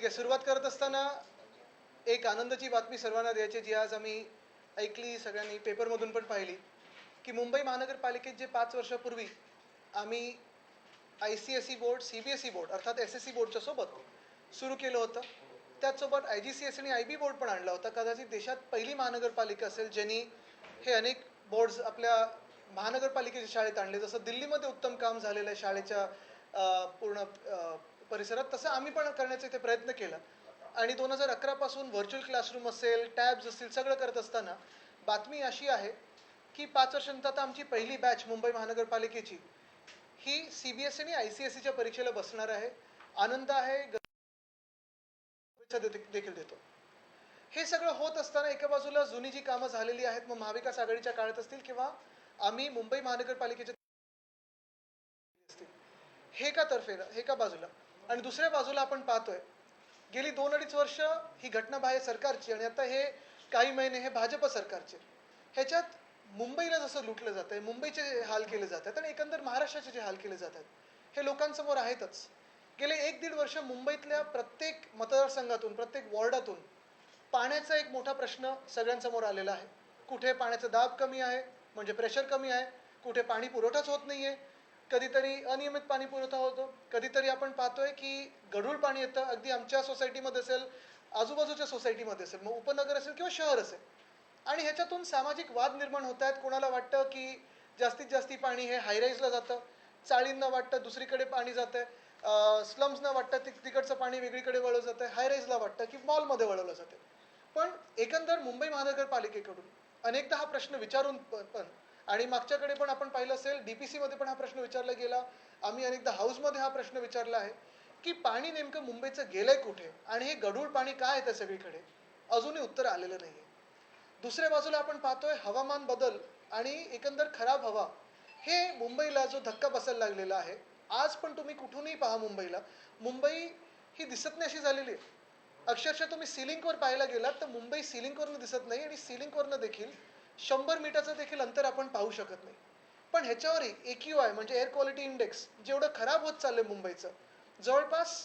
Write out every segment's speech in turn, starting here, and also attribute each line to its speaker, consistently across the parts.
Speaker 1: ठीक आहे सुरुवात करत असताना एक आनंदाची बातमी सर्वांना द्यायची जी आज आम्ही ऐकली सगळ्यांनी पेपरमधून पण पाहिली की मुंबई महानगरपालिकेत जे पाच वर्षापूर्वी आम्ही I C S E board C B S E board अर्थात एस एस सी बोर्डच्या सोबत सुरू केलं होतं. त्याचसोबत आय जी सी एस आणि आय बी बोर्ड पण आणला होता. कदाचित देशात पहिली महानगरपालिका असेल ज्यांनी हे अनेक बोर्ड्स आपल्या महानगरपालिकेच्या शाळेत आणले. जसं दिल्लीमध्ये उत्तम काम झालेलं आहे शाळेच्या पूर्ण परिसरात तसं आम्ही पण करण्याचा इथे प्रयत्न केला. आणि दोन हजार अकरापासून व्हर्च्युअल क्लासरूम असेल टॅब्स असतील सगळं करत असताना बातमी अशी आहे की पाच वर्षांनंतर आता आमची पहिली बॅच मुंबई महानगरपालिकेची ही सी बी एस आणि आय सी एस सीच्या परीक्षेला बसणार आहे. आनंद आहे देखील देतो. हे सगळं होत असताना एका बाजूला जुनी जी कामं झालेली आहेत मग महाविकास आघाडीच्या काळात असतील किंवा आम्ही मुंबई महानगरपालिकेच्या हे का तर्फे हे का बाजूला. आणि दुसऱ्या बाजूला आपण पाहतोय गेली दोन अडीच वर्ष ही घटना बाहेर सरकारची आणि आता हे काही महिने हे भाजप सरकारचे. ह्याच्यात मुंबईला जसं लुटलं जात आहे मुंबईचे हाल केले जात आहेत आणि एकंदर महाराष्ट्राचे जे हाल केले जात आहेत हे लोकांसमोर आहेतच. गेले एक दीड वर्ष मुंबईतल्या प्रत्येक मतदारसंघातून प्रत्येक वॉर्डातून पाण्याचा एक मोठा प्रश्न सगळ्यांसमोर आलेला आहे. कुठे पाण्याचा दाब कमी आहे म्हणजे प्रेशर कमी आहे कुठे पाणी पुरवठाच होत नाही आहे कधीतरी अनियमित पाणी पुरवठा होतो. कधीतरी आपण पाहतोय की गढूळ पाणी येतं अगदी आमच्या सोसायटीमध्ये असेल आजूबाजूच्या सोसायटीमध्ये असेल मग उपनगर असेल किंवा शहर असेल. आणि ह्याच्यातून सामाजिक वाद निर्माण होत आहेत. कोणाला वाटतं की जास्तीत जास्त पाणी हे हायराईजला जातं चाळींना वाटतं दुसरीकडे पाणी जातं स्लम्सना वाटतं ति तिकडचं पाणी वेगळीकडे वळवलं जातं हायराईजला वाटतं की मॉलमध्ये वळवलं जातं पण एकंदर मुंबई महानगरपालिकेकडून अनेकदा हा प्रश्न विचारून पण आणि मागच्याकडे पण आपण पाहिलं असेल डी पी सीमध्ये पण हा प्रश्न विचारला गेला. आम्ही अनेकदा हाऊसमध्ये हा प्रश्न विचारला आहे की पाणी नेमकं मुंबईचं गेलंय कुठे? आणि हे गढूळ पाणी काय आहे त्या सगळीकडे? अजूनही उत्तर आलेलं नाही आहे दुसऱ्या बाजूला आपण पाहतोय हवामान बदल आणि एकंदर खराब हवा हे मुंबईला जो धक्का बसायला लागलेला आहे आज पण तुम्ही कुठूनही पहा मुंबईला. मुंबई ही दिसत नाही अशी झालेली आहे. अक्षरशः तुम्ही सिलिंगवर पाहायला गेलात तर मुंबई सिलिंकवरनं दिसत नाही आणि सिलिंकवरनं देखील शंभर मीटरचं देखील अंतर आपण पाहू शकत नाही. पण ह्याच्यावरही क्यू आय म्हणजे एअर क्वालिटी इंडेक्स जेवढं खराब होत चाललंय मुंबईचं जवळपास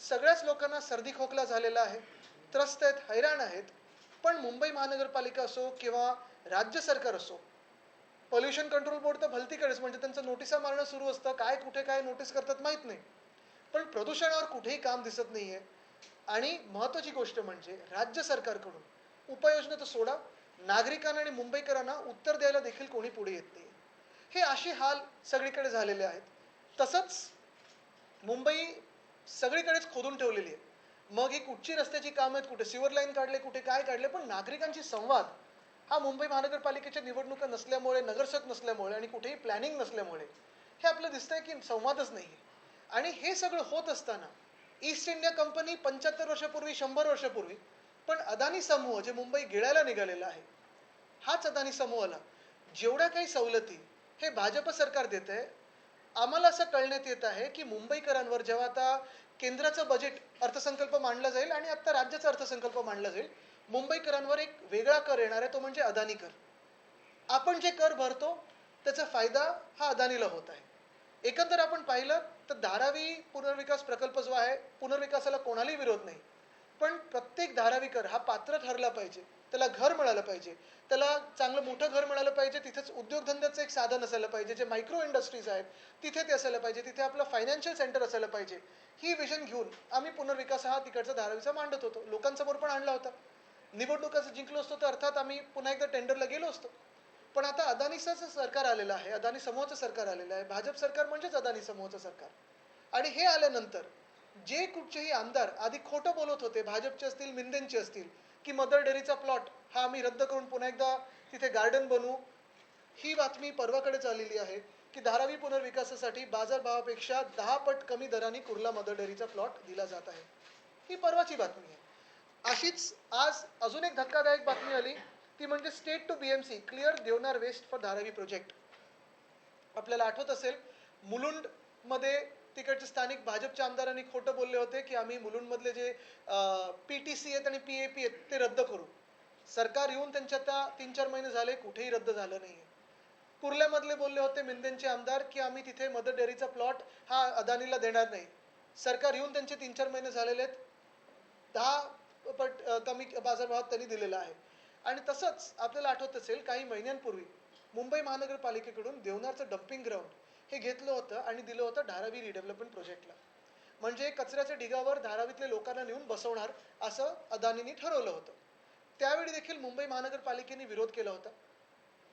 Speaker 1: सगळ्याच लोकांना सर्दी खोकला झालेला आहे त्रस्त आहेत हैराण आहेत. पण मुंबई महानगरपालिका असो किंवा राज्य सरकार असो पोल्युशन कंट्रोल बोर्ड तर भलतीकडेच म्हणजे त्यांचं नोटिसा मारणं सुरू असतं. काय कुठे काय नोटीस करतात माहीत नाही. पण प्रदूषणावर कुठेही काम दिसत नाही आहे आणि महत्त्वाची गोष्ट म्हणजे राज्य सरकारकडून उपाययोजना तर सोडा. नागरिकांना आणि मुंबईकरांना उत्तर द्यायला देखील कोणी पुढे येत नाही हे असे हाल सगळीकडे झालेले आहेत. तसंच मुंबई सगळीकडेच खोदून ठेवलेली आहे. मग ही कुठची रस्त्याची कामं आहेत कुठे सिवर लाईन काढले कुठे काय काढले पण नागरिकांची संवाद हा मुंबई महानगरपालिकेच्या निवडणुका नसल्यामुळे नगरसेवक नसल्यामुळे आणि कुठेही प्लॅनिंग नसल्यामुळे हे आपलं दिसतंय की संवादच नाही आणि हे सगळं होत असताना ईस्ट इंडिया कंपनी पंच्याहत्तर वर्षापूर्वी शंभर वर्षापूर्वी पण अदानी समूह जे मुंबई गिळायला निघालेला आहे हाच अदानी समूहाला. जेवढ्या काही सवलती हे भाजप सरकार देत आहे आम्हाला असं कळण्यात येत आहे की मुंबईकरांवर जेव्हा आता केंद्राचं बजेट अर्थसंकल्प मांडला जाईल आणि आता राज्याचा अर्थसंकल्प मांडला जाईल मुंबईकरांवर एक वेगळा कर येणार आहे तो म्हणजे अदानी कर. आपण जे कर भरतो त्याचा फायदा हा अदानीला होत आहे. एकंदर आपण पाहिलं तर धारावी पुनर्विकास प्रकल्प जो आहे पुनर्विकासाला कोणालाही विरोध नाही. पण प्रत्येक धारावीकर हा पात्र ठरला पाहिजे. त्याला घर मिळालं पाहिजे. त्याला चांगलं मोठं घर मिळालं पाहिजे. तिथेच उद्योगधंद्याचं एक साधन असायला पाहिजे. जे मायक्रो इंडस्ट्रीज आहेत तिथे ते असायला पाहिजे. तिथे आपलं फायनान्शियल सेंटर असायला पाहिजे. ही विजन घेऊन आम्ही पुनर्विकास हा तिकडचा धारावीचा मांडत होतो. लोकांसमोर पण आणला होता. निवडणुकाचं जिंकलो असतो तर अर्थात आम्ही पुन्हा एकदा टेंडरला गेलो असतो. पण आता अदानीचं सरकार आलेलं आहे. अदानी समूहाचं सरकार आलेलं आहे. भाजप सरकार म्हणजेच अदानी समूहाचं सरकार. आणि हे आल्यानंतर जे कुठचेही आमदार आधी खोटं बोलत होते भाजपचे असतील मिंदेंचे असतील की मदर डेअरीचा प्लॉट हा आम्ही रद्द करून पुन्हा एकदा तिथे गार्डन बनवू ही बातमी परवाकडेच आलेली आहे की धारावी पुनर्विकासासाठी बाजारभावापेक्षा दहा पट कमी दराने कुर्ला मदर डेअरीचा प्लॉट दिला जात आहे. ही परवाची बातमी आहे. अशीच आज अजून एक धक्कादायक बातमी आली ती म्हणजे state to BMC clear Deonar waste for Dharavi project आपल्याला आठवत असेल मुलुंडमध्ये तिकडचे स्थानिक भाजपच्या आमदारांनी खोटं बोलले होते की आम्ही मुलुंडमधले जे पी टी सी आहेत आणि पी ए पी आहेत ते रद्द करू. सरकार येऊन त्यांच्या आता तीन चार महिने झाले कुठेही रद्द झालं नाही आहे कुर्ल्यामधले बोलले होते मिंदेंचे आमदार की आम्ही तिथे मदर डेअरीचा प्लॉट हा अदानीला देणार नाही. सरकार येऊन त्यांचे तीन चार महिने झालेले आहेत. दहा पट कमी बाजारभावात त्यांनी दिलेला आहे. आणि तसंच आपल्याला आठवत असेल काही महिन्यांपूर्वी मुंबई महानगरपालिकेकडून देवनारचं डम्पिंग ग्राउंड हे घेतलं होतं आणि दिलं होतं धारावी रिडेव्हलपमेंट प्रोजेक्टला म्हणजे कचऱ्याच्या ढिगावर धारावीतल्या लोकांना नेऊन बसवणार असं अदानींनी ठरवलं होतं. त्यावेळी देखील मुंबई महानगरपालिकेने विरोध केला होता.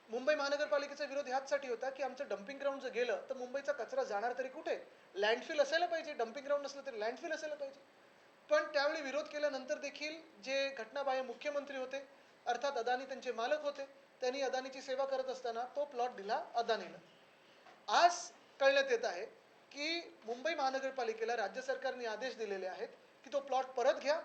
Speaker 1: मुंबई महानगरपालिकेचा विरोध ह्याचसाठी होता की आमचं डम्पिंग ग्राउंड जर गेलं तर मुंबईचा कचरा जाणार तरी कुठे? लँडफिल असायला पाहिजे. डम्पिंग ग्राउंड नसलं तरी लँडफिल असायला पाहिजे. पण त्यावेळी विरोध केल्यानंतर देखील जे घटनाबाह्य मुख्यमंत्री होते अर्थात अदानी त्यांचे मालक होते त्यांनी अदानीची सेवा करत असताना तो प्लॉट दिला अदानीला. आज कळण्यात येत आहे की मुंबई महानगरपालिकेला राज्य सरकारने आदेश दिलेले आहेत की तो प्लॉट परत घ्या.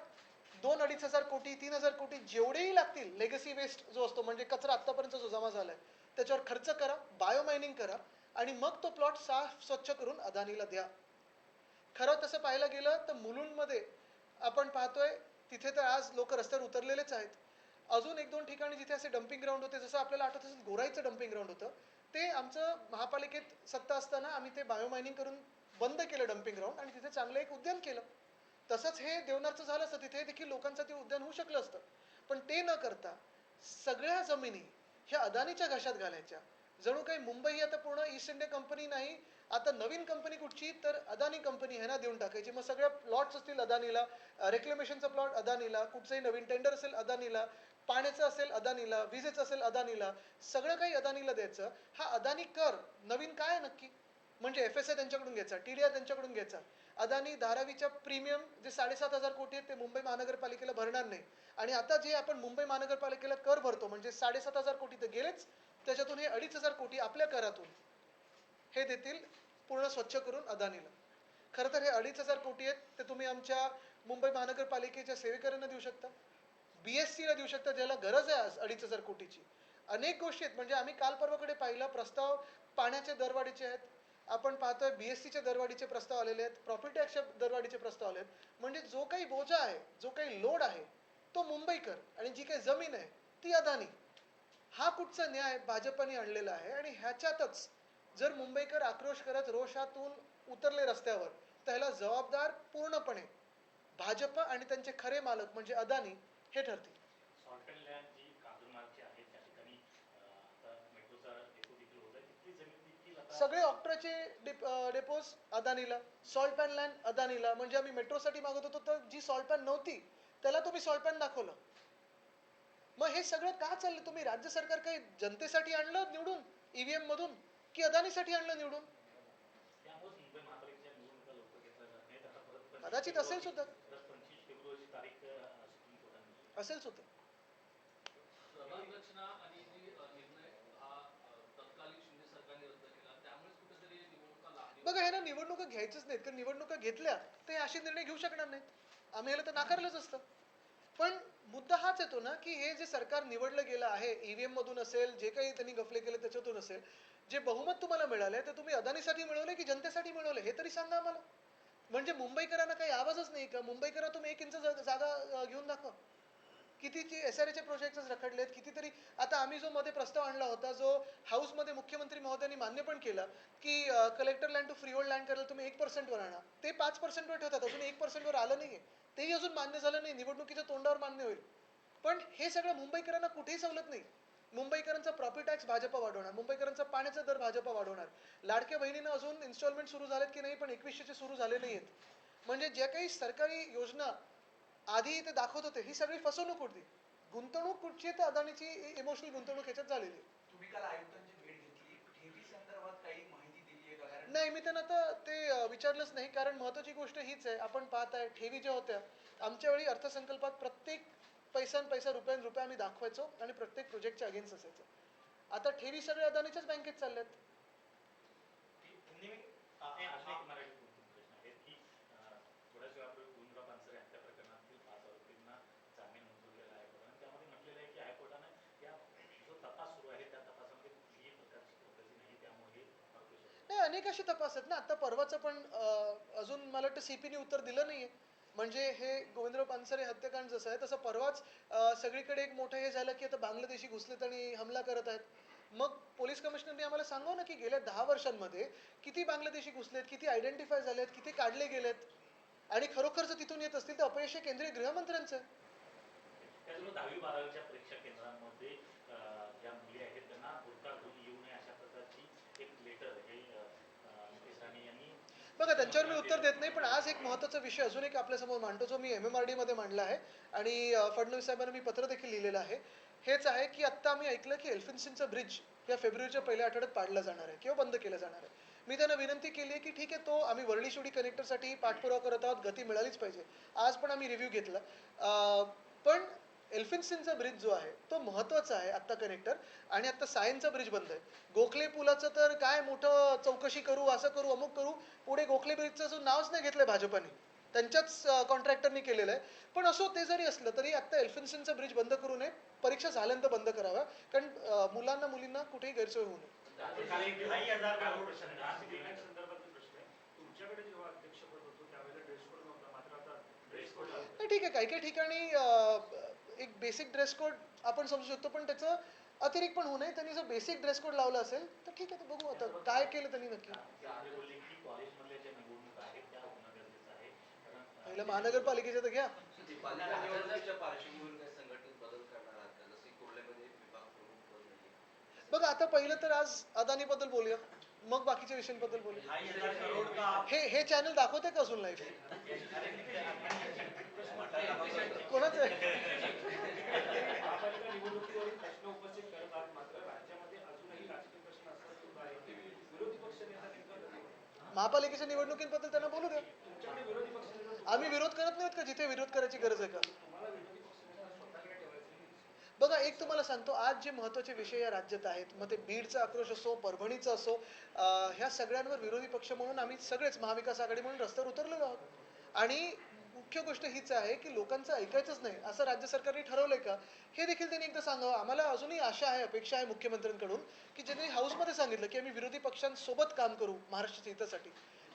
Speaker 1: दोन अडीच हजार कोटी तीन हजार कोटी जेवढेही लागतील लेगसी वेस्ट जो असतो म्हणजे कचरा आत्तापर्यंत जो जमा झालाय त्याच्यावर खर्च करा बायोमायनिंग करा आणि मग तो प्लॉट साफ स्वच्छ करून अदानीला द्या. खरं तसं पाहायला गेलं तर मुलुंडमध्ये आपण पाहतोय तिथे तर आज लोक रस्त्यावर उतरलेलेच आहेत. अजून एक दोन ठिकाणी जिथे असे डम्पिंग ग्राउंड होते जसं आपल्याला आठवत असेल गोराईचं डम्पिंग ग्राउंड होतं ते आमचं महापालिकेत सत्ता असताना आम्ही ते बायोमायनिंग करून बंद केलं डम्पिंग ग्राउंड आणि तिथे चांगलं एक उद्यान केलं. तसंच हे देवनारचं झालं असतं तिथे देखील लोकांचं ते उद्यान होऊ शकलं असतं. पण ते न करता सगळ्या जमिनी ह्या अदानीच्या घशात घालायच्या. जणू काही मुंबई आता पूर्ण ईस्ट इंडिया कंपनी नाही आता नवीन कंपनी कुठची तर अदानी कंपनी ह्यांना देऊन टाकायची. मग सगळ्या प्लॉट्स असतील अदानीला रेक्लेमेशनचा प्लॉट अदानीला कुठचंही नवीन टेंडर असेल अदानीला पाण्याचं असेल अदानीला विजेचं असेल अदानीला सगळं काही अदानीला द्यायचं. हा अदानी कर. नवीन काय नक्की? म्हणजे एफ एस आय त्यांच्याकडून घ्यायचा टी डी आर त्यांच्याकडून घ्यायचा. अदानी धारावीच्या प्रीमियम जे साडेसात हजार कोटी आहेत ते मुंबई महानगरपालिकेला भरणार नाही. आणि आता जे आपण मुंबई महानगरपालिकेला कर भरतो म्हणजे साडेसात हजार कोटी तर गेलेच त्याच्यातून हे अडीच हजार कोटी आपल्या करातून हे देतील पूर्ण स्वच्छ करून अदानीला. खरं तर हे अडीच हजार कोटी आहेत ते तुम्ही आमच्या मुंबई महानगरपालिकेच्या सेवेकऱ्यांना देऊ शकता. बी एस सीला देऊ शकता ज्याला गरज आहे आज अडीच हजार कोटीची. अनेक गोष्टी आहेत. म्हणजे आम्ही काल परवाकडे पाहिलं प्रस्ताव पाण्याचे दरवाढीचे आहेत. आपण पाहतोय बी एस सीच्या दरवाढीचे प्रस्ताव आलेले आहेत. प्रॉफिट टॅक्सच्या दरवाढीचे प्रस्ताव आले आहेत म्हणजे जो काही बोजा आहे जो काही लोड आहे तो मुंबईकर आणि जी काही जमीन आहे ती अदानी. हा कुठचा न्याय भाजपने आणलेला आहे. आणि ह्याच्यातच जर मुंबईकर आक्रोश करत रोषातून उतरले रस्त्यावर त्याला जबाबदार पूर्णपणे भाजप आणि त्यांचे खरे मालक म्हणजे अदानी हे
Speaker 2: आता
Speaker 1: सगळे ऑक्ट्राचे डिप डेपोज अदानीला सॉल्ट पॅन लँड अदानीला म्हणजे आम्ही मेट्रोसाठी मागत होतो तर जी सॉल्ट पॅन नव्हती त्याला तुम्ही सॉल्ट पॅन दाखवलं. मग हे सगळं का चाललं? तुम्ही राज्य सरकार काही जनतेसाठी आणलं निवडून? ईव्हीएम मधून? की अदानीसाठी आणलं निवडून? कदाचित असेल सुद्धा.
Speaker 3: निवडणुका लागली.
Speaker 1: बघा ह्यांना निवडणुका घ्यायचंच नाहीत कारण निवडणुका घेतल्या ते असे निर्णय घेऊ शकणार नाहीत. आम्ही ह्याला तर नाकारलंच असतं. पण मुद्दा हाच येतो ना की हे जे सरकार निवडलं गेलं आहे ईव्हीएम मधून असेल जे काही त्यांनी गफले केले त्याच्यातून असेल जे बहुमत तुम्हाला मिळालंय ते तुम्ही अदानीसाठी मिळवले की जनतेसाठी मिळवले हे तरी सांगा आम्हाला. म्हणजे मुंबईकरांना काही आवाजच नाही का? मुंबईकरांना तुम्ही एक इंच जागा घेऊन दाखवा. कितीची एस आर एचे प्रोजेक्ट्स रखडलेत कितीतरी आता आम्ही जो मध्ये प्रस्ताव आणला होता जो हाऊसमध्ये मुख्यमंत्री महोदयांनी मान्य पण केलं की collector land to freehold land करायला तुम्ही एक पर्सेंटवर आणा. ते पाच पर्सेंटवर ठेवतात अजून एक पर्सेंटवर आलं नाहीये. तेही अजून मान्य झालं नाही निवडणुकीच्या तोंडावर मान्य होईल. पण हे सगळं मुंबईकरांना कुठेही सवलत नाही. मुंबईकरांचा प्रॉपर्टी टॅक्स भाजपा वाढवणार मुंबईकरांचा पाण्याचा दर भाजपा वाढवणार. लाडक्या बहिणीनं अजून इन्स्टॉलमेंट सुरू झालेत की नाही पण एकवीसशेचे सुरू झाले नाहीयेत. म्हणजे ज्या काही सरकारी योजना आधी ते दाखवत होते. ही सगळी फसवणूक होती. गुंतवणूक कुठची तर अदानीची इमोशनल गुंतवणूक ह्याच्यात झालेली आहे.
Speaker 4: तुम्ही काल आयुक्तांची भेट घेतली. ठेवी संदर्भात काही माहिती दिली आहे का? कारण
Speaker 1: नाही मी त्यांना आता ते विचारलंच नाही. कारण महत्वाची गोष्ट हीच आहे. आपण पाहत आहे ठेवी ज्या होत्या आमच्या वेळी अर्थसंकल्पात प्रत्येक पैसा न पैसा रुपयान रुपये आम्ही दाखवायचो आणि प्रत्येक प्रोजेक्टच्या अगेन्स्ट असायचं. आता ठेवी सगळे अदानीच्याच बँकेत चालल्यात
Speaker 2: ती नेहमी अं, हे अजून एक मराठी प्रश्न आहे की अं, थोड्याच वेळापूर्वी गोविंदराव पानसरे हत्या प्रकरणातील पाच आरोपींना जामीन मंजूर केला आहे आणि त्यामध्ये म्हटलेलं आहे की हायकोर्टानं या जो तपास सुरू आहे त्या तपासामध्ये कुठलीही प्रकारची प्रगती नाही त्यामुळे हे अडकू शकतं
Speaker 1: नाही अनेक असे तपास आहेत ना. आता परवाचं पण अजून मला वाटतं सीपीने उत्तर दिलं नाहीये. म्हणजे हे गोविंदराव पानसरे हत्याकांड जसं आहे तसं परवाच सगळीकडे एक मोठं हे झालं की आता बांगलादेशी घुसलेत आणि हमला करत आहेत. मग पोलीस कमिशनरने आम्हाला सांगावं ना की गेल्या दहा वर्षांमध्ये किती बांगलादेशी घुसलेत किती आयडेंटिफाय झालेत किती काढले गेलेत? आणि खरोखर जर तिथून येत असतील तर अपयश हे केंद्रीय गृहमंत्र्यांचं. आहे
Speaker 2: त्याचबरोबर दहावी बारावीच्या परीक्षा केंद्रांमध्ये अं, ज्या मुली आहेत त्यांना बुरका घेऊन येऊ नये अशा प्रकारची एक लेटर हे अं, अं, मुकेश राणे यांनी
Speaker 1: बघा त्यांच्यावर मी उत्तर देत नाही पण आज एक महत्त्वाचा विषय अजून एक आपल्यासमोर मांडतो जो मी एम एम आर डीमध्ये मांडला आहे. आणि फडणवीस साहेबांना मी पत्र देखील लिहिलेलं आहे. हेच आहे की आत्ता आम्ही ऐकलं की एल्फिन्सिनचं ब्रिज या फेब्रुवारीच्या पहिल्या आठवड्यात पाडला जाणार आहे किंवा बंद केलं जाणार आहे. मी त्यांना विनंती केली आहे की ठीक आहे तो आम्ही वरळी कनेक्टरसाठी पाठपुरावा करत आहोत गती मिळालीच पाहिजे. आज पण आम्ही रिव्ह्यू घेतला. पण एल्फिन्सिनचा ब्रिज जो आहे तो महत्त्वाचा आहे आत्ता कनेक्टर आणि आत्ता सायनचा ब्रिज बंद आहे. गोखले पुलाचं तर काय मोठं चौकशी करू असं करू अमुक करू पुढे गोखले ब्रिजचं जो नावच नाही घेतलंय भाजपाने. त्यांच्याच कॉन्ट्रॅक्टरनी केलेलं आहे. पण असो ते जरी असलं तरी आत्ता एल्फिन्सिनचा ब्रिज बंद करू नये. परीक्षा झाल्यानंतर बंद करावा कारण मुलांना मुलींना कुठेही गैरसोय होऊ नये. ठीक आहे. काही काही ठिकाणी एक बेसिक ड्रेस कोड आपण समजू शकतो पण त्याचं अतिरिक्त पण होऊ नये. त्यांनी जर बेसिक ड्रेस कोड लावला असेल तर ठीक आहे बघू आता काय केलं त्यांनी नक्की. पहिलं महानगरपालिकेचं तर घ्या. बघा आता पहिलं तर आज अदानीबद्दल बोलूया. मग बाकीच्या विषयांबद्दल
Speaker 2: का?
Speaker 1: हे हे चॅनल दाखवते का अजून लाईव्ह कोणाचं? महापालिकेच्या निवडणुकीबद्दल त्यांना बोलू द्या. आम्ही विरोध करत नाहीत का? जिथे विरोध करायची गरज आहे का
Speaker 5: तुम्हाला विरोधी पक्ष नेता स्वतःकडे ठेवायचे
Speaker 1: बघा एक तुम्हाला सांगतो आज जे महत्त्वाचे विषय या राज्यात आहेत मग ते बीडचा आक्रोश असो परभणीचा असो ह्या सगळ्यांवर विरोधी पक्ष म्हणून आम्ही सगळेच महाविकास आघाडी म्हणून रस्त्यावर उतरलेलो आहोत. आणि मुख्य गोष्ट हीच आहे की लोकांचं ऐकायचंच नाही. असं राज्य सरकारने ठरवलंय का? हे देखील त्यांनी एकदा सांगावं. आम्हाला अजूनही आशा आहे अपेक्षा आहे मुख्यमंत्र्यांकडून की ज्यांनी हाऊसमध्ये सांगितलं की आम्ही विरोधी पक्षांसोबत काम करू महाराष्ट्राच्या हितासाठी.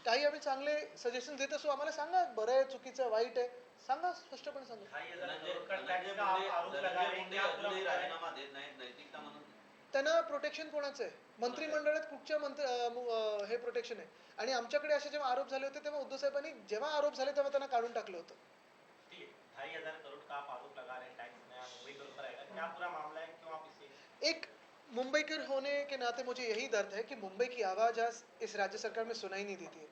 Speaker 1: काही आम्ही चांगले सजेशन देत असू आम्हाला सांगा बरं आहे चुकीचं वाईट आहे. सांगा स्पष्टपणे सांगा.
Speaker 6: नैतिकता म्हणून.
Speaker 1: त्यांना प्रोटेक्शन कोणाचं आहे? मंत्रिमंडळात कुठच्या मंत्री अं, हे प्रोटेक्शन आहे? आणि आमच्याकडे असे जेव्हा आरोप झाले होते तेव्हा उद्धव साहेबांनी जेव्हा आरोप झाले तेव्हा त्यांना काढून टाकलं होतं.
Speaker 2: ठीक है ढाई हजार करोड़ का आप आरोप लगा रहे हैं टैक्स नया मुंबई के? ऊपर आएगा क्या पूरा मामला है क्यों आप इसे
Speaker 1: एक मुंबईकर होने के नाते मुझे यही दर्द है कि मुंबई की आवाज़ आज इस राज्य सरकार में सुनाई नहीं देती है।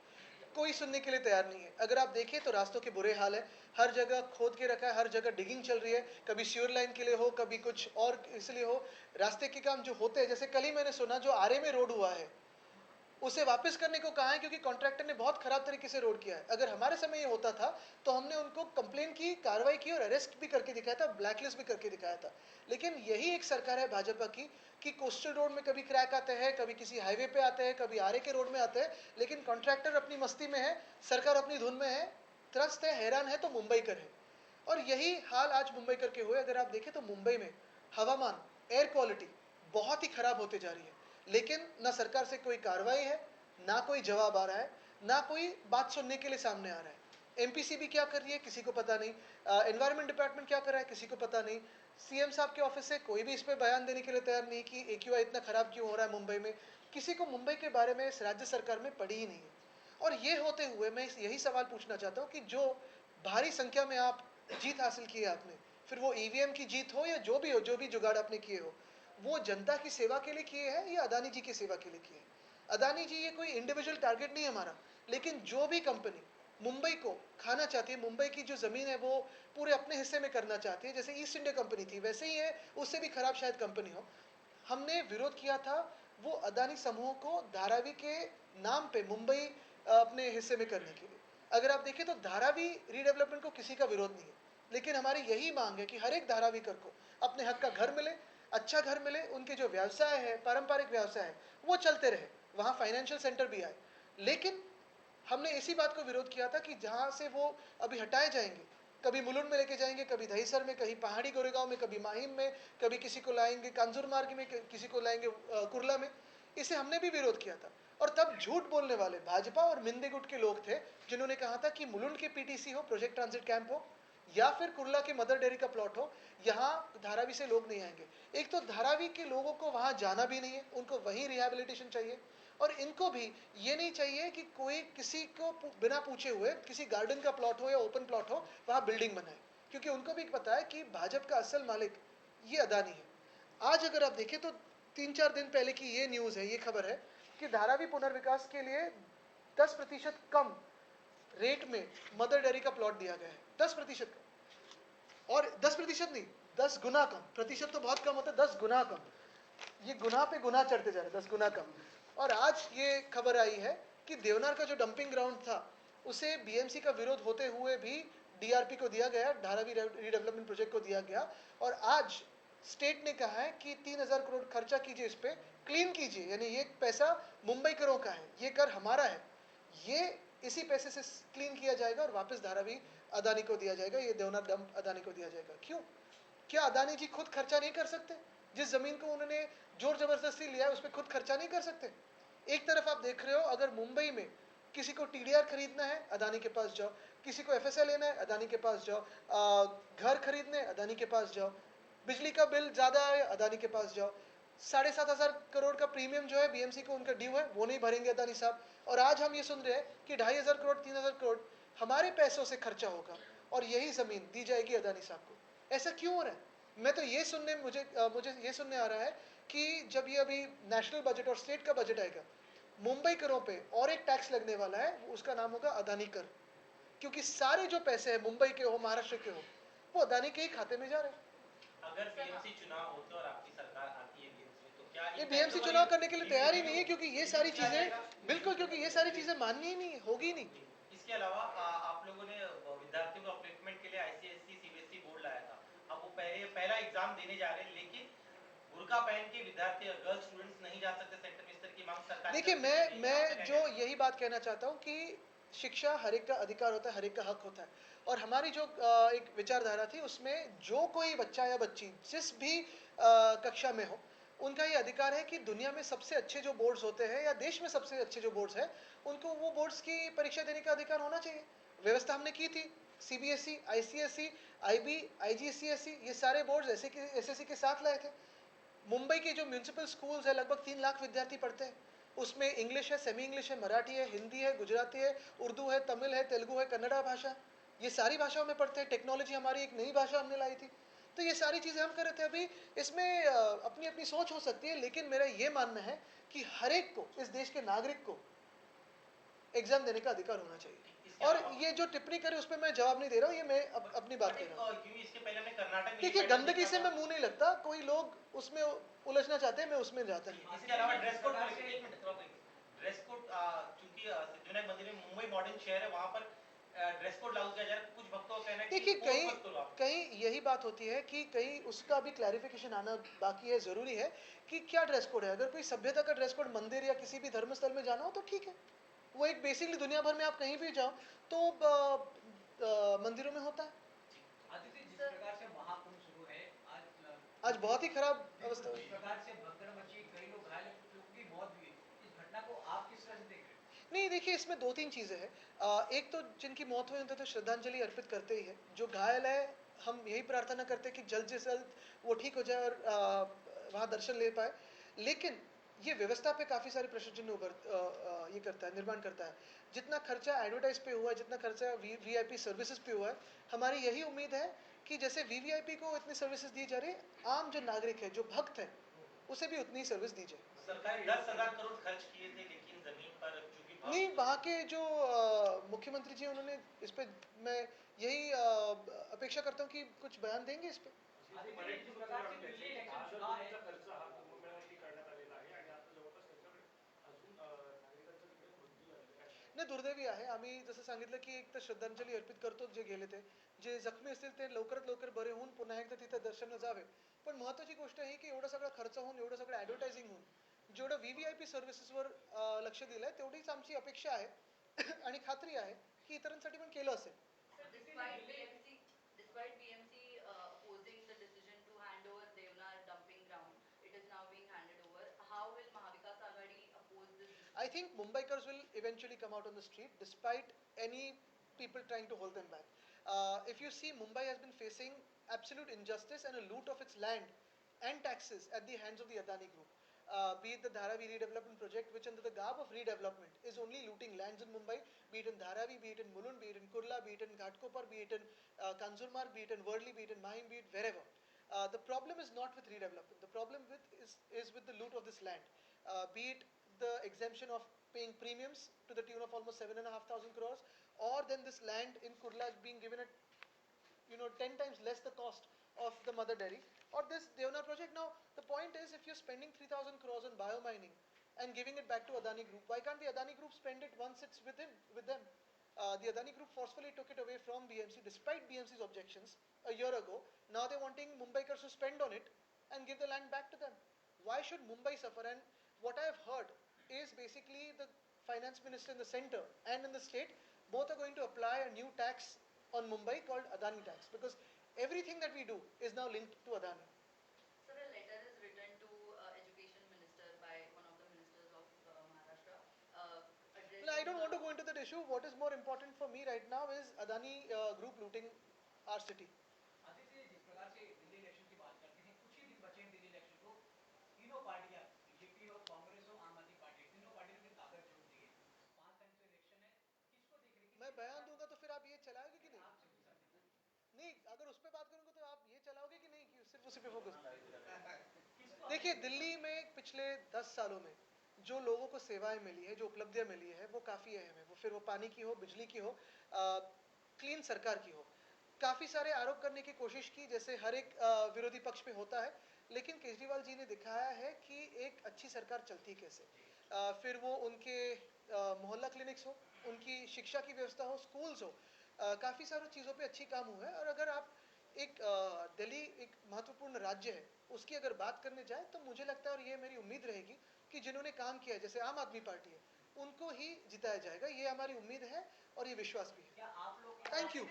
Speaker 1: कोई सुनने के लिए तैयार नहीं है। अगर आप देखें तो रास्तों के बुरे हाल है। हर जगह खोद के रखा है, हर जगह डिगिंग चल रही है। कभी श्योर लाइन के लिए हो, कभी कुछ और इसलिए हो। रास्ते के काम जो होते हैं, जैसे कल ही मैंने सुना, जो आरे में रोड हुआ है उसे वापस करने को कहा है क्योंकि कॉन्ट्रैक्टर ने बहुत खराब तरीके से रोड किया है। अगर हमारे समय ये होता था तो हमने उनको कंप्लेन की, कार्रवाई की और अरेस्ट भी करके दिखाया था ब्लैकलिस्ट भी करके दिखाया था। लेकिन यही एक सरकार है भाजपा की कि कोस्टल रोड में कभी क्रैक आते हैं, कभी किसी हाईवे पे आते हैं, कभी आरे के रोड में आते हैं, लेकिन कॉन्ट्रैक्टर अपनी मस्ती में है, सरकार अपनी धुन में है, त्रस्त है, हैरान है तो मुंबई कर है। और यही हाल आज मुंबई करके हुए। अगर आप देखें तो मुंबई में हवामान एयर क्वालिटी बहुत ही खराब होते जा रही है। लेकिन ना सरकार से कोई कार्रवाई है, ना कोई जवाब आ रहा है, ना कोई बात सुनने के लिए सामने आ रहा है। एमपीसीबी क्या कर रही है, किसी को पता नहीं। एनवायरमेंट डिपार्टमेंट क्या कर रहा है, किसी को पता नहीं। सीएम साहब के ऑफ़िस से कोई भी इस पर बयान देने के लिए तैयार नहीं कि एक्यूआई इतना खराब क्यों हो रहा है मुंबई में। किसी को मुंबई के बारे में इस राज्य सरकार में पड़ी ही नहीं और ये होते हुए मैं यही सवाल पूछना चाहता हूँ कि जो भारी संख्या में आप जीत हासिल की है आपने, फिर वो ईवीएम की जीत हो या जो भी हो, जो भी जुगाड़ आपने किए हो वो जनता की सेवा के लिए किए हैं या अदानी जी की सेवा के लिए किए हैं? अदानी जी, ये कोई इंडिविजुअल टारगेट नहीं है हमारा। लेकिन जो भी कंपनी मुंबई को खाना चाहती है, मुंबई की जो ज़मीन है, वो पूरे अपने हिस्से में करना चाहती है। जैसे ईस्ट इंडिया कंपनी थी, वैसे ही है, उससे भी खराब शायद कंपनी हो। हमने विरोध किया था वो अदानी समूह को धारावी के नाम पे मुंबई अपने हिस्से में करने के लिए। अगर आप देखें तो धारावी रीडेवलपमेंट को किसी का विरोध नहीं है। लेकिन हमारी यही मांग है कि हर एक धारावीकर को अपने हक का घर मिले अच्छा घर मिले, उनके जो व्यवसाय है, पारंपरिक व्यवसाय है, वो चलते रहे। वहाँ फाइनेंशियल सेंटर भी आए। लेकिन हमने इसी बात को विरोध किया था कि जहाँ से वो अभी हटाए जाएँगे, कभी मुलुंड में लेके जाएँगे, कभी दहीसर में, कहीं पहाड़ी गोरेगांव में, कभी माहिम में, कभी किसी को लाएँगे कांजूर मार्ग में किसी को लाएँगे कुरला में, इसे हमने भी विरोध किया था। और तब झूठ बोलने वाले भाजपा और मिंदे गुट के लोग थे, जिन्होंने कहा था कि मुलुंड के पीटीसी हो प्रोजेक्ट ट्रांजिट कैंप हो या फिर कुर्ला के मदर डेयरी का प्लॉट हो, यहाँ धारावी से लोग नहीं आएँगे। एक तो धारावी के लोगों को वहाँ जाना भी नहीं है, उनको वहीं रिहैबिलिटेशन चाहिए, और इनको भी ये नहीं चाहिए कि कोई किसी को बिना पूछे हुए, किसी गार्डन का प्लॉट हो या ओपन प्लॉट हो, वहाँ बिल्डिंग बनाए। क्योंकि उनको भी पता है कि भाजपा का असल मालिक ये अदानी है। आज अगर आप देखें तो तीन चार दिन पहले की ये न्यूज़ है, ये खबर है कि धारावी पुनर्विकास के लिए दस प्रतिशत कम रेट में मदर डेयरी का प्लॉट दिया गया है। दस प्रतिशत। कम और दस प्रतिशत नहीं, दस गुना कम। प्रतिशत तो बहुत कम होता है, दस गुना कम। ये गुना पे गुना चढ़ते जा रहे दस गुना कम। और आज ये खबर आई है कि देवनार का जो डंपिंग ग्राउंड था, उसे बीएमसी का विरोध होते हुए भी डीआरपी को दिया गया धारावी रीडेवलपमेंट प्रोजेक्ट को दिया गया। और आज स्टेट ने कहा है कि तीन हज़ार करोड़ खर्चा कीजिए इस पे क्लीन कीजिए। यानी ये पैसा मुंबई करों का है, ये कर हमारा है। ये इसी पैसे से क्लीन किया जाएगा और वापस धारावी अदानी को दिया जाएगा ये देवनार डंप अदानी को दिया जाएगा। क्यों? क्या अदानी जी खुद खर्चा नहीं कर सकते? जिस ज़मीन को उन्होंने ज़ोर ज़बरदस्ती लिया है उस पर खुद खर्चा नहीं कर सकते? एक तरफ़ आप देख रहे हो अगर मुंबई में किसी को टीडीआर खरीदना है अदानी के पास जाओ। किसी को एफएसएल लेना है अदानी के पास जाओ। आ, घर खरीदने अदानी के पास जाओ। बिजली का बिल ज़्यादा है अदानी के पास जाओ। साढ़े सात हज़ार करोड़ का प्रीमियम जो है बीएमसी को उनका ड्यू है वो नहीं भरेंगे अदानी साहब। और आज हम ये सुन रहे हैं कि ढाई हज़ार करोड़ तीन हज़ार करोड़ हमारे पैसों से खर्चा होगा और यही ज़मीन दी जाएगी अदानी साहब को। ऐसा क्यों हो रहा है? मैं तो ये सुनने मुझे अ, मुझे ये सुनने आ रहा है कि जब ये अभी नेशनल बजट और स्टेट का बजट आएगा मुंबई करों पे और एक टैक्स लगने वाला है उसका नाम होगा अदानी कर। क्योंकि सारे जो पैसे हैं मुंबई के हो महाराष्ट्र के हो वो अदानी के ही खाते में जा रहे हैं।
Speaker 7: अगर बीएमसी चुनाव होते और आपकी सरकार आती है
Speaker 1: ये बीएमसी चुनाव करने के लिए तैयार ही नहीं है क्योंकि ये सारी चीज़ें बिल्कुल क्योंकि ये सारी चीज़ें माननी ही नहीं होगी नहीं।
Speaker 7: इसके अलावा आप लोगों ने विद्यार्थियों को अपलिफ्टमेंट के लिए आईसीएससी सीबीएसई बोर्ड लाया था। अब वो पहले पहला एग्ज़ाम देने जा रहे हैं लेकिन बुरका पहन के विद्यार्थी और गर्ल्स स्टूडेंट्स नहीं जा सकते सेंटर में इस तरह की मांग सरकार
Speaker 1: देखिए मैं मैं जो यही बात कहना चाहता हूँ कि शिक्षा हर एक का अधिकार होता है हर एक का हक होता है। और हमारी जो एक विचारधारा थी उसमें जो कोई बच्चा या बच्ची जिस भी कक्षा में हो उनका ये अधिकार है कि दुनिया में सबसे अच्छे जो बोर्ड्स होते हैं या देश में सबसे अच्छे जो बोर्ड्स हैं, उनको वो बोर्ड्स की परीक्षा देने का अधिकार होना चाहिए। व्यवस्था हमने की थी। C B S E I C S C I B I G C S C ये सारे बोर्ड्स ऐसे के एस एस सी के साथ लाए थे। मुंबई के जो म्यूनसिपल स्कूल्स है, लगभग तीन लाख विद्यार्थी पढ़ते हैं। उसमें इंग्लिश है सेमी इंग्लिश है, मराठी है, हिंदी है, गुजराती है, उर्दू है, तमिल है, तेलुगु है, कन्नड़ा भाषा। ये सारी भाषाओं में पढ़ते हैं। टेक्नोलॉजी हमारी एक नई भाषा हमने लाई थी। तो ये सारी चीज़ें हम कर रहे थे अभी इसमें अपनी अपनी सोच हो सकती है लेकिन मेरा ये मानना है कि हर एक को इस देश के नागरिक को एग्ज़ाम देने का अधिकार होना चाहिए और ये जो टिप्पणी करे उस पर मैं जवाब नहीं दे रहा हूँ ये मैं अप, अपनी बात कह रहा हूँ देखिए गंदगी से मैं मुँह नहीं लगता कोई लोग उसमें उलझना चाहते हैं मैं उसमें जाता नहीं
Speaker 7: ड्रेस कोड चूँकि मंदिर में मुंबई मॉडर्न शहर है वहाँ पर ड्रेस कोड लागू किया जा रहा है कुछ भक्तों का कहना है
Speaker 1: देखिए कहीं
Speaker 7: आप।
Speaker 1: कहीं यही बात होती है कि कहीं उसका भी क्लैरिफिकेशन आना बाकी है ज़रूरी है कि क्या ड्रेस कोड है। अगर कोई सभ्यता का ड्रेस कोड मंदिर या किसी भी धर्मस्थल में जाना हो तो ठीक है। वो एक बेसिकली दुनिया भर में आप कहीं भी जाओ तो अ, अ, मंदिरों में होता है।
Speaker 4: आदित्य जिस प्रकार से महाकुंभ शुरू है आज
Speaker 1: आज बहुत ही खराब अवस्था
Speaker 4: इस प्रकार से भगदड़ मची कई लोग घायल लोगों की मौत हुई इस घटना को आप किस तरह से देख रहे हैं
Speaker 1: नहीं, देखिए, इसमें दो तीन चीज़ें हैं। एक तो जिनकी मौत हुई उनको तो श्रद्धांजलि अर्पित करते ही है। जो घायल है, हम यही प्रार्थना करते हैं कि जल्द से जल्द वो ठीक हो जाए और वहाँ दर्शन ले पाए। लेकिन ये व्यवस्था पे काफ़ी सारे प्रश्न उभर ये करता है, निर्माण करता है। जितना खर्चा एडवर्टाइज पे हुआ है, जितना खर्चा V V I P services पे हुआ है, हमारी यही उम्मीद है कि जैसे वी वी आई पी को इतनी सर्विसेज़ दी जा रही आम जो नागरिक है, जो भक्त है, उसे भी उतनी सर्विस दी जाए।
Speaker 7: सरकार, दस हज़ार करोड़ खर्च किए थे, लेकिन ज़मीन पर चूँकि भाव-
Speaker 1: नहीं वहाँ के जो मुख्यमंत्री जी उन्होंने इस पे मैं यही अपेक्षा करता हूँ कि कुछ बयान देंगे इस पे।
Speaker 4: आदित्य जिस प्रकार से दिल्ली इलेक्शन चुनाव
Speaker 5: भाषा खर्च कुंभमेळ्यासाठी करण्यात आलेला आहे आणि आता जवळपास त्यांच्याकडे अजून नागरिकांचा तिकडे मृत्यू झालेला आहे
Speaker 1: नाही दुर्दैवी आहे आम्ही जसं सांगितलं की एक तर श्रद्धांजली अर्पित करतो जे गेले ते। जे जखमी असतील ते लवकरात लवकर बरे होऊन पुन्हा एकदा तिथे दर्शनाला जावे. पण महत्त्वाची गोष्ट ही की एवढा सगळा खर्च होऊन एवढं सगळं ॲडव्हर्टायझिंग होऊन जेवढं व्ही व्ही आय पी सर्व्हिसेसवर लक्ष दिलं आहे तेवढीच आमची अपेक्षा आहे आणि खात्री आहे की इतरांसाठी पण केलं असेल
Speaker 8: despite BMC, uh, opposing the decision to hand over Devnar dumping ground, it is now being handed over. How will Mahavikas Aghadi oppose this?
Speaker 1: I think Mumbaikars will eventually come out on the street despite any people trying to hold them back. Uh, if you see, Mumbai has been facing absolute injustice and a loot of its land and taxes at the hands of the Adani group. Uh, be it the Dharavi redevelopment project, which under the garb of redevelopment is only looting lands in Mumbai, be it in Dharavi, be it in Mulund, be it in Kurla, be it in Ghatkopar, be it in uh, Kanjurmarg, be it in Worli, be it in Mahim, be it wherever. Uh, the problem is not with redevelopment. The problem with is, is with the loot of this land. Uh, be it the exemption of paying premiums to the tune of almost seven and a half thousand crores, or then this land in Kurla is being given at you know, 10 times less the cost of the mother dairy or this Devna project. Now, the point is if you're spending 3,000 crores on biomining and giving it back to Adani Group, why can't the Adani Group spend it once it's with, him, with them? Uh, the Adani Group forcefully took it away from BMC despite BMC's objections a year ago. Now they're wanting Mumbaikars to spend on it and give the land back to them. Why should Mumbai suffer? And what I have heard is basically the finance minister in the center and in the state both are going to apply a new tax on Mumbai called Adani tax because everything that we do is now linked to Adani.
Speaker 8: Sir, a letter is written to uh, education minister by one of the ministers of uh, Maharashtra. Uh,
Speaker 1: Well, I don't want to go into that issue. What is more important for me right now is Adani uh, group looting our city. उसी पे focus देखिए दिल्ली में पिछले दस सालों में जो लोगों को सेवाएँ मिली है जो उपलब्धियाँ मिली है वो काफ़ी अहम है। वो फिर वो पानी की हो बिजली की हो क्लीन सरकार की हो। काफ़ी सारे आरोप करने की कोशिश की जैसे हर एक विरोधी पक्ष में होता है लेकिन केजरीवाल जी ने दिखाया है कि एक अच्छी सरकार चलती कैसे? अ, फिर वो उनके मोहल्ला क्लिनिक्स हो उनकी शिक्षा की व्यवस्था हो स्कूल्स हो काफ़ी सारी चीज़ों पे अच्छी काम हुआ है। और अगर आप एक दिल्ली एक महत्वपूर्ण राज्य है उसकी अगर बात करने जाए तो मुझे लगता है और ये मेरी उम्मीद रहेगी कि जिन्होंने काम किया है जैसे आम आदमी पार्टी है उनको ही जिताया जाएगा ये हमारी उम्मीद है और ये विश्वास भी है।
Speaker 8: Thank you